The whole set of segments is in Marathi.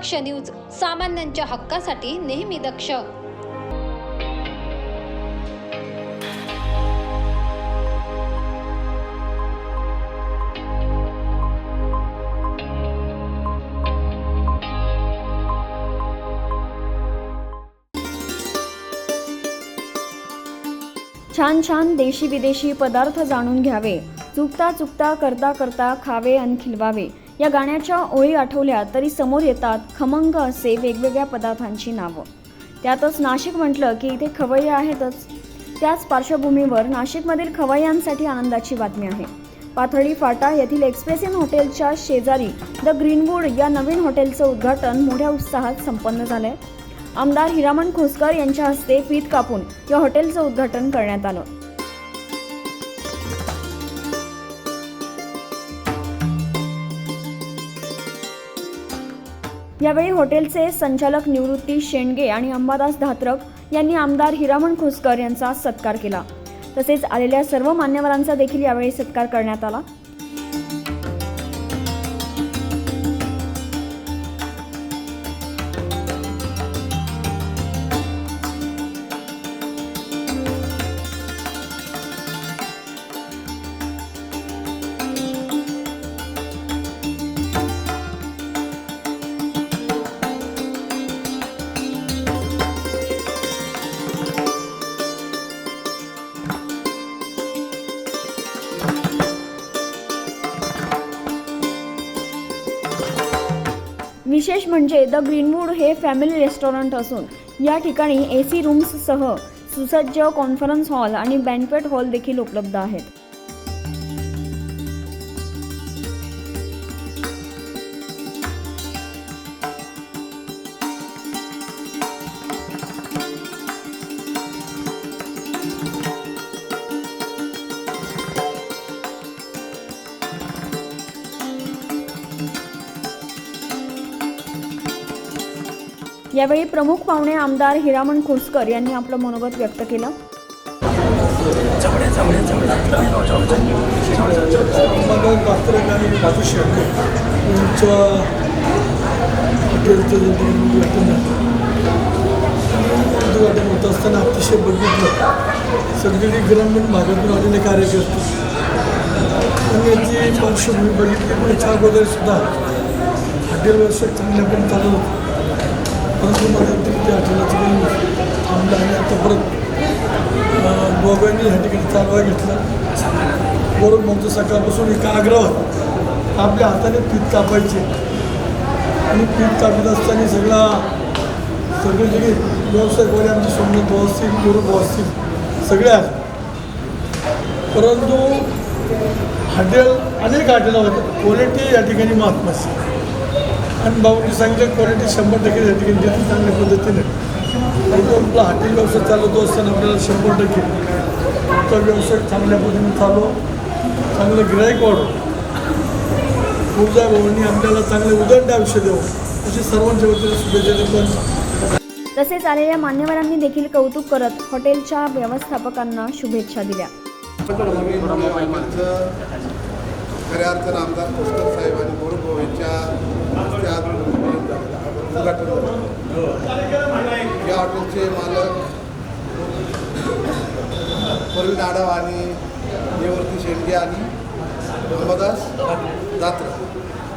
दक्ष न्यूज सामान्यांच्या हक्कासाठी नेहमी दक्ष. छान छान देशी विदेशी पदार्थ जाणून घ्यावे. चुकता चुकता करता करता खावे आणि खिलवावे. या गाण्याच्या ओळी आठवल्या तरी समोर येतात खमंग असे वेगवेगळ्या पदार्थांची नावं. त्यातच नाशिक म्हटलं की इथे खवय्या आहेतच. त्याच पार्श्वभूमीवर नाशिकमधील खवय्यांसाठी आनंदाची बातमी आहे. पाथर्डी फाटा येथील एक्सप्रेस इन हॉटेलच्या शेजारी द ग्रीनवूड या नवीन हॉटेलचं उद्घाटन मोठ्या उत्साहात संपन्न झालंय. आमदार हिरामण खोसकर यांच्या हस्ते पीत कापून या हॉटेलचं उद्घाटन करण्यात आलं. यावेळी हॉटेलचे संचालक निवृत्ती शेंडगे आणि अंबादास धात्रक यांनी आमदार हिरामण खोसकर यांचा सत्कार केला. तसेच आलेल्या सर्व मान्यवरांचा देखील यावेळी सत्कार करण्यात आला. विशेष म्हणजे द ग्रीनवूड हे फॅमिली रेस्टॉरंट असून या ठिकाणी ए सी रूम्ससह सुसज्ज कॉन्फरन्स हॉल आणि बँक्वेट हॉल देखील उपलब्ध आहेत. यावेळी प्रमुख पाहुणे आमदार हिरामण खोसकर यांनी आपलं मनोगत व्यक्त केलं. उद्घाटन होत असताना अतिशय बघितलं सगळी ग्रामीण भागातून आलेले कार्यकर्ते आणि याची पार्श्वभूमी बघितली पण याच्या अगोदर सुद्धा हॉटेल व्यवसाय चांगल्या पण चालू होतं. परंतु मला त्या आठवड्याचं काही थांबलं आणि आता परत अं, दोघांनी ह्या ठिकाणी चालवा घेतला वरून म्हणतो सकाळपासून एका आग्रह आपल्या हाताने पीठ कापायचे आणि पीठ कापत असताना सगळा सगळे जे व्यावसायिकवाले आमचे सोमनाथ भाऊ असतील गुरु भाऊ असतील सगळे परंतु हॉटेल अनेक हॉटेल होते क्वालिटी या ठिकाणी महत्त्वाची आणि भाऊनी सांगितलं क्वालिटी शंभर टक्के झाली की देते चांगल्या पद्धतीने. परंतु आपला हॉटेल व्यवसाय चालवतो असताना आपल्याला शंभर टक्के. तो व्यवसाय चांगल्या पद्धतीने चालू चांगलं गिराईक वाढो. ऊर्जा आपल्याला चांगले उदंड आयुष्य देऊ अशी सर्वांच्या वतीने शुभेच्छा देतो तसेच आलेल्या मान्यवरांनी देखील कौतुक करत हॉटेलच्या व्यवस्थापकांना शुभेच्छा दिल्या. खऱ्या अर्थानं आमदार पुष्कर साहेब आणि गोरभाऊ यांच्या उद्घाटन या हॉटेलचे मालक परवीन आढाव आणि देवर्ती शेंडगे आणि धर्मदास दात्र.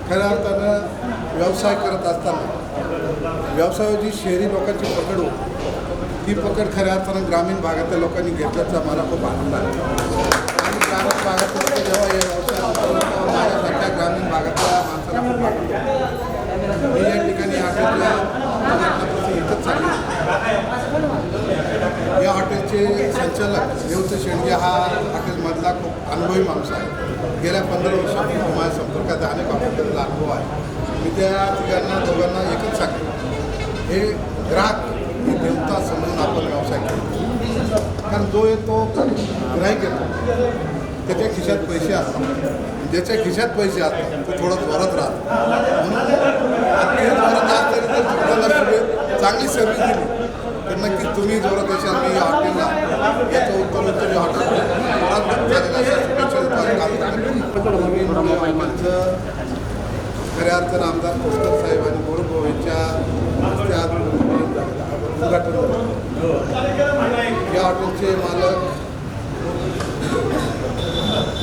खऱ्या अर्थानं व्यवसाय करत असताना व्यवसायाची शहरी लोकांची पकड होती ती पकड खऱ्या अर्थानं ग्रामीण भागातल्या लोकांनी घेतल्याचा मला खूप आनंद आहे. ग्रामीण भागात जेव्हा हे व्यवसाय माझ्यासारख्या ग्रामीण भागातल्या माणसाला खूप मी या ठिकाणी हॉटेलला इथंच या हॉटेलचे संचालक देवचं शेंडगे हा हॉटेलमधला खूप अनुभवी माणूस आहे गेल्या पंधरा वर्षापासून माझ्या संपर्कात अनेक हॉटेलला अनुभव आहे मी त्या ठिकाणा दोघांना एकच सांगतो हे. ग्राहक ही देवता समजून आपण व्यवसाय केला कारण जो येतो ग्राहक येतो त्याच्या खिशात पैसे असतात ज्याच्या खिशात पैसे असतात तो थोडा जोरात राहतो म्हणून अति जोरात असताना जर तुम्हाला चांगली सर्व्हिस दिली तर नक्कीच तुम्ही जोरात असाल मी या हॉटेलला याचं उत्तर उत्तर हॉटेल जोरात झालेलं खऱ्या अर्थानं आमदार पुष्कर साहेब आणि गोरभाऊ यांच्या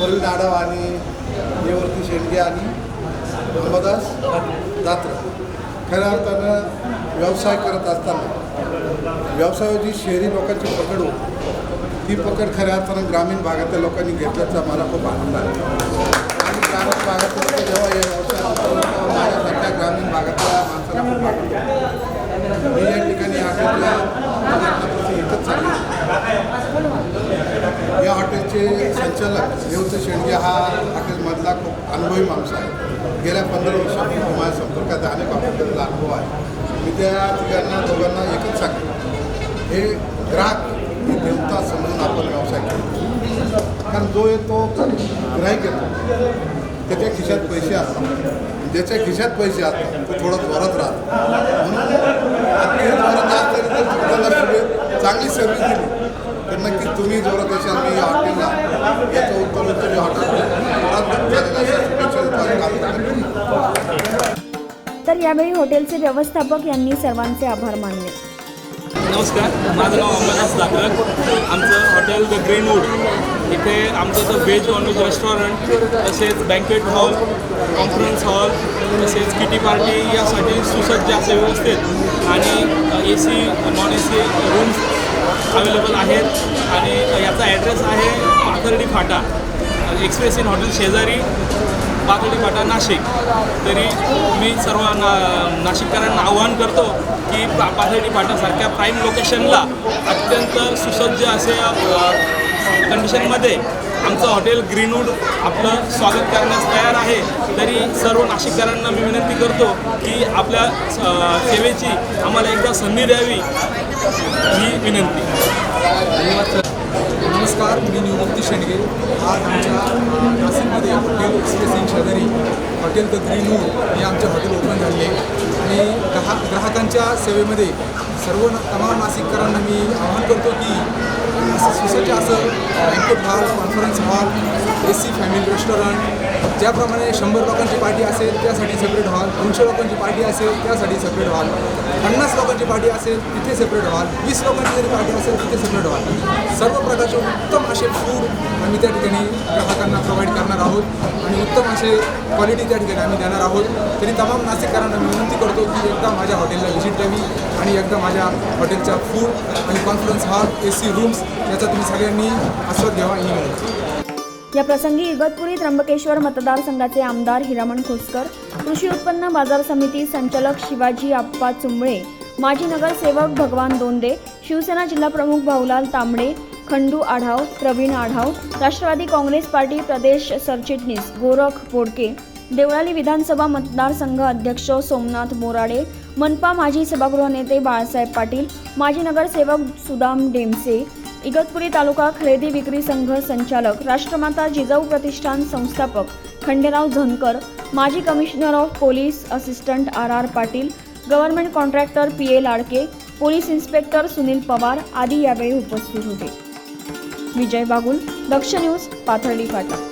प्रवीण आढाव आणि देवर्ती शेंडगे आणि धर्मदास दात्र. खऱ्या अर्थानं व्यवसाय करत असताना व्यवसायाची शहरी लोकांची पकड होती ती पकड खऱ्या अर्थानं ग्रामीण भागातल्या लोकांनी घेतल्याचा मला खूप आनंद आहे आणि ग्रामीण भागातले लोक जेव्हा हे व्यवसाय करतात, तेव्हा माझ्यासारख्या ग्रामीण भागातल्या माणसाला खूप आनंद होतो. मी या ठिकाणी हॉटेलच्या प्रयत्नापासून एकच सांगेन या हॉटेलचे संचालक देवचं शेंडगे हा हॉटेलमधला खूप अनुभवी माणूस आहे. गेल्या पंधरा वर्षापासून माझ्या संपर्कात अनेक हॉटेलमधला अनुभव आहे. मी त्या ठिकाणा दोघांना एकच सांगतो. हे ग्राहक ही देवता समजून आपण व्यवसाय करतो कारण जो येतो ग्राहक येतो. त्याच्या खिशात पैसे असतात. ज्याच्या खिशात पैसे असतात तो थोडं त्वरत राहतो. म्हणून अति असताना जर तुम्हाला चांगली सर्व्हिस दिली. तर नक्की तुम्ही जोरात असाल मी हॉटेलला याचं उत्तर उत्तर या हॉटेल तर यावेळी हॉटेलचे व्यवस्थापक यांनी सर्वांचे आभार मानले. नमस्कार माझं नाव अंबरनाथ दात्रक आमचं हॉटेल द ग्रीनवूड. इथे आमचं तर व्हेज नॉनव्हेज रेस्टॉरंट तसेच बँकेट हॉल कॉन्फरन्स हॉल तसेच किटी पार्टी यासाठी सुसज्ज असे व्यवस्थित आणि A C non A C rooms available आहेत. आणि याचा ॲड्रेस आहे Pathardi Phata Express Inn hotel शेजारी. पाथर्डी फाटा नाशिक. तरी मी सर्व ना नाशिककरांना आवाहन करतो की पा पाथर्डी फाटासारख्या प्राईम लोकेशनला अत्यंत सुसज्ज असे कंडिशनमध्ये आमचं हॉटेल ग्रीनवूड आपलं स्वागत करण्यास तयार आहे. तरी सर्व नाशिककरांना मी विनंती करतो की आपल्या स- सेवेची आम्हाला एकदा संधी द्यावी ही विनंती. धन्यवाद सर. नमस्कार मी निवृत्ती शेंडगे आज आमच्या नाशिकमध्ये हॉटेल एक्सप्रेस इन शेजारी हॉटेल द ग्रीनवूड हे आमचे हॉटेल ओपन झाले आणि ग्राहक ग्राहकांच्या सेवेमध्ये सर्व न- तमाम नाशिककरांना मी आवाहन करतो की असं सुसज्ज असं banquet hall conference hall A C family restaurant ज्याप्रमाणे शंभर लोकांची पार्टी असेल त्यासाठी सेपरेट हॉल दोनशे लोकांची पार्टी असेल त्यासाठी सेपरेट हॉल पन्नास लोकांची पार्टी असेल तिथे सेपरेट हॉल वीस लोकांची जरी पार्टी असेल तिथे सेपरेट हॉल सर्व प्रकारचे उत्तम असे फूड आम्ही त्या ठिकाणी ग्राहकांना प्रोव्हाइड करणार आहोत. आणि उत्तम असे क्वालिटी त्या ठिकाणी आम्ही देणार आहोत. तरी तमाम नाशिककरांना मी विनंती करतो की एकदा माझ्या हॉटेलला व्हिजिट द्यावी आणि एकदा माझ्या हॉटेलचा फूड आणि conference hall A C rooms याचा तुम्ही सगळ्यांनी आस्वाद घ्यावा ही विनंती. या प्रसंगी इगतपुरी त्र्यंबकेश्वर मतदारसंघाचे आमदार हिरामण खोसकर कृषी उत्पन्न बाजार समिती संचालक शिवाजी आप्पा चुंबळे माजी नगरसेवक भगवान दोंदे शिवसेना जिल्हाप्रमुख भाऊलाल तांबडे खंडू आढाव प्रवीण आढाव राष्ट्रवादी काँग्रेस पार्टी प्रदेश सरचिटणीस गोरख बोडके देवळाली विधानसभा मतदारसंघ अध्यक्ष सोमनाथ बोराडे मनपा माजी सभागृह नेते बाळासाहेब पाटील माजी नगरसेवक सुदाम डेमसे इगतपुरी तालुका खरेदी विक्री संघ संचालक राष्ट्रमाता जिजाऊ प्रतिष्ठान संस्थापक खंडेराव झनकर माजी commissioner of police assistant R R Patil government contractor P A Ladke police inspector Sunil Pawar आदी यावेळी उपस्थित होते. विजय बागुल दक्ष न्यूज पाथर्डी फाटा.